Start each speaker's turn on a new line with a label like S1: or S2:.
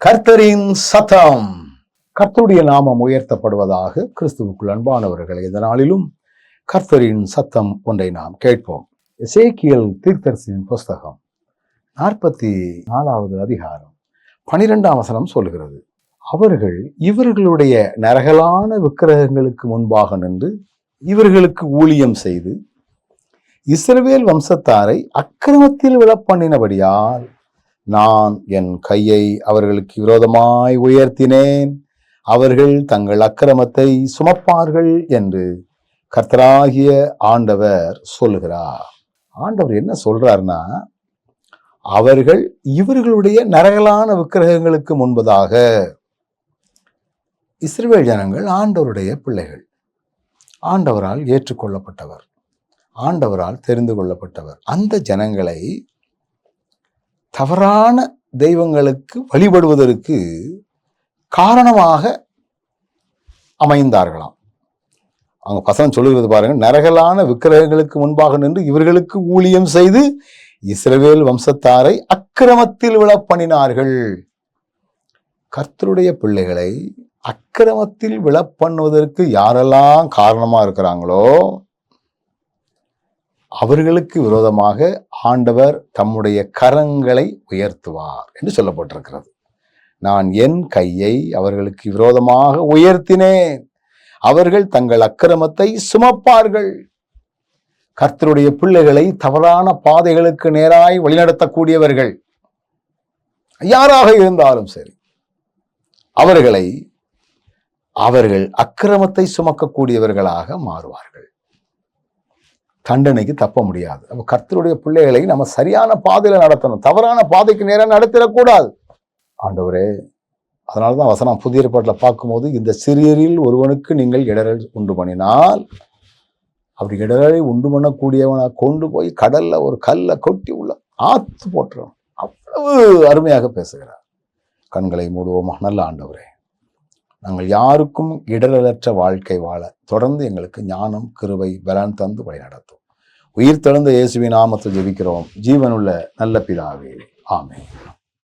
S1: கர்த்தரின் சத்தம். கர்த்தருடைய நாமம் உயர்த்தப்படுவதாக கிறிஸ்துவுக்குள் அன்பானவர்கள் இந்த நாளிலும் கர்த்தரின் சத்தம் ஒன்றை நாம் கேட்போம். சேக்கியல் தீர்த்தரசின் புஸ்தகம் நாற்பத்தி நாலாவது அதிகாரம் பனிரெண்டாம் வசனம் சொல்லுகிறது. அவர்கள் இவர்களுடைய நரகலான விக்கிரகங்களுக்கு முன்பாக நின்று இவர்களுக்கு ஊழியம் செய்து இஸ்ரவேல் வம்சத்தாரை அக்கிரமத்தில் விழப்பண்ணினபடியால் நான் என் கையை அவர்களுக்கு விரோதமாய் உயர்த்தினேன். அவர்கள் தங்கள் அக்கிரமத்தை சுமப்பார்கள் என்று கர்த்தராகிய ஆண்டவர் சொல்லுகிறார். ஆண்டவர் என்ன சொல்றாருன்னா அவர்கள் இவர்களுடைய நரகலான விக்கிரகங்களுக்கு முன்பதாக இஸ்ரேல் ஜனங்கள் ஆண்டவருடைய பிள்ளைகள். ஆண்டவரால் ஏற்றுக்கொள்ளப்பட்டவர். ஆண்டவரால் தெரிந்து கொள்ளப்பட்டவர். அந்த ஜனங்களை தவறான தெய்வங்களுக்கு வழிபடுவதற்கு காரணமாக அமைந்தார்களாம். அவங்க பசங்க சொல்லுகிறது பாருங்க நரகலான விக்கிரகங்களுக்கு முன்பாக நின்று இவர்களுக்கு ஊழியம் செய்து இஸ்ரவேல் வம்சத்தாரை அக்கிரமத்தில் விழப்பண்ணினார்கள். கர்த்தருடைய பிள்ளைகளை அக்கிரமத்தில் விழப்பண்ணுவதற்கு யாரெல்லாம் காரணமாக இருக்கிறாங்களோ அவர்களுக்கு விரோதமாக ஆண்டவர் தம்முடைய கரங்களை உயர்த்துவார் என்று சொல்லப்பட்டிருக்கிறது. நான் என் கையை அவர்களுக்கு விரோதமாக உயர்த்தினேன். அவர்கள் தங்கள் அக்கிரமத்தை சுமப்பார்கள். கர்த்தருடைய பிள்ளைகளை தவறான பாதைகளுக்கு நேராய் வழிநடத்தக்கூடியவர்கள். யாராக இருந்தாலும் சரி அவர்களை அவர்கள் அக்கிரமத்தை சுமக்கக்கூடியவர்களாக மாறுவார்கள். தண்டனைக்கு தப்ப முடியாது. அப்ப கர்த்தருடைய பிள்ளைகளை நம்ம சரியான பாதையில நடத்தணும். தவறான பாதைக்கு நேரம் நடத்திடக்கூடாது. ஆண்டவரே அதனால தான் வசனம் புதிய ஏற்பாட்டில் பார்க்கும்போது இந்த சிறியரில் ஒருவனுக்கு நீங்கள் இடரல் உண்டு பண்ணினால் அப்படி இடரலை உண்டு பண்ணக்கூடியவனை கொண்டு போய் கடல்ல ஒரு கல்லை கொட்டி உள்ள ஆத்து போட்டுரும் அவ்வளவு அருமையாக பேசுகிறார். கண்களை மூடுவோமா? நல்ல ஆண்டவரே நாங்கள் யாருக்கும் இடரலற்ற வாழ்க்கை வாழ தொடர்ந்து எங்களுக்கு ஞானம் கிருவை பலன் தந்து வழி நடத்தும் உயிர் தெழுந்த இயேசுவின் நாமத்தில் ஜெபிக்கிறோம். ஜீவனுள்ள நல்ல பிதாவே. ஆமே